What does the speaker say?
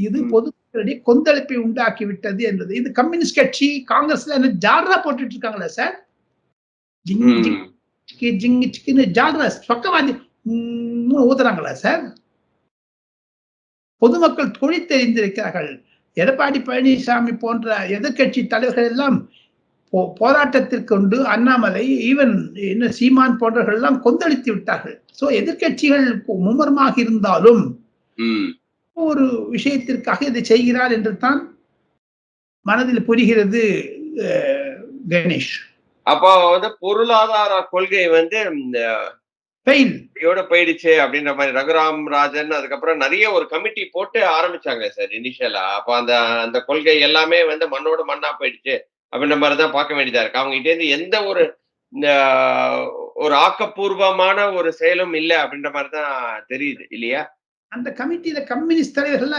இது ம். பொதுமக்களிடையே கொந்தளிப்பை உண்டாக்கி விட்டது என்பது. இது கம்யூனிஸ்ட் கட்சி காங்கிரஸ்ல என்ன போட்டுட்டு இருக்காங்களா சார்? பக்கவாதி ஊதுறாங்களா சார்? பொதுமக்கள் தொழில் தெரிந்திருக்கிறார்கள். எடப்பாடி பழனிசாமி போன்ற எதிர்க்கட்சி தலைவர்கள் எல்லாம் போ- போராட்டத்திற்கு கொண்டு அண்ணாமலை ஈவன் என்ன சீமான் போன்றவர்கள் எல்லாம் கொந்தளித்து விட்டார்கள். சோ எதிர்க்கட்சிகள் மும்முரமாக இருந்தாலும். ஒரு விஷயத்திற்காக இதை செய்கிறார் என்று தான் மனதில் புரிகிறது கணேஷ். அப்போ வந்து பொருளாதார கொள்கை வந்து இதோட போயிடுச்சு அப்படின்ற மாதிரி ரகுராம் ராஜன் அதுக்கப்புறம் நிறைய ஒரு கமிட்டி போட்டு ஆரம்பிச்சாங்க சார் இனிஷியலா அப்போ அந்த அந்த கொள்கை எல்லாமே வந்து மண்ணோட மண்ணா போயிடுச்சு அப்படின்ற மாதிரி தான் பார்க்க வேண்டியதா இருக்கு. அவங்க கிட்ட இருந்து எந்த ஒரு ஒரு ஆக்கப்பூர்வமான ஒரு செயலும் இல்லை அப்படின்ற மாதிரி தான் தெரியுது இல்லையா? அந்த கமிட்டியில கம்யூனிஸ்ட் தலைவர்கள்லாம்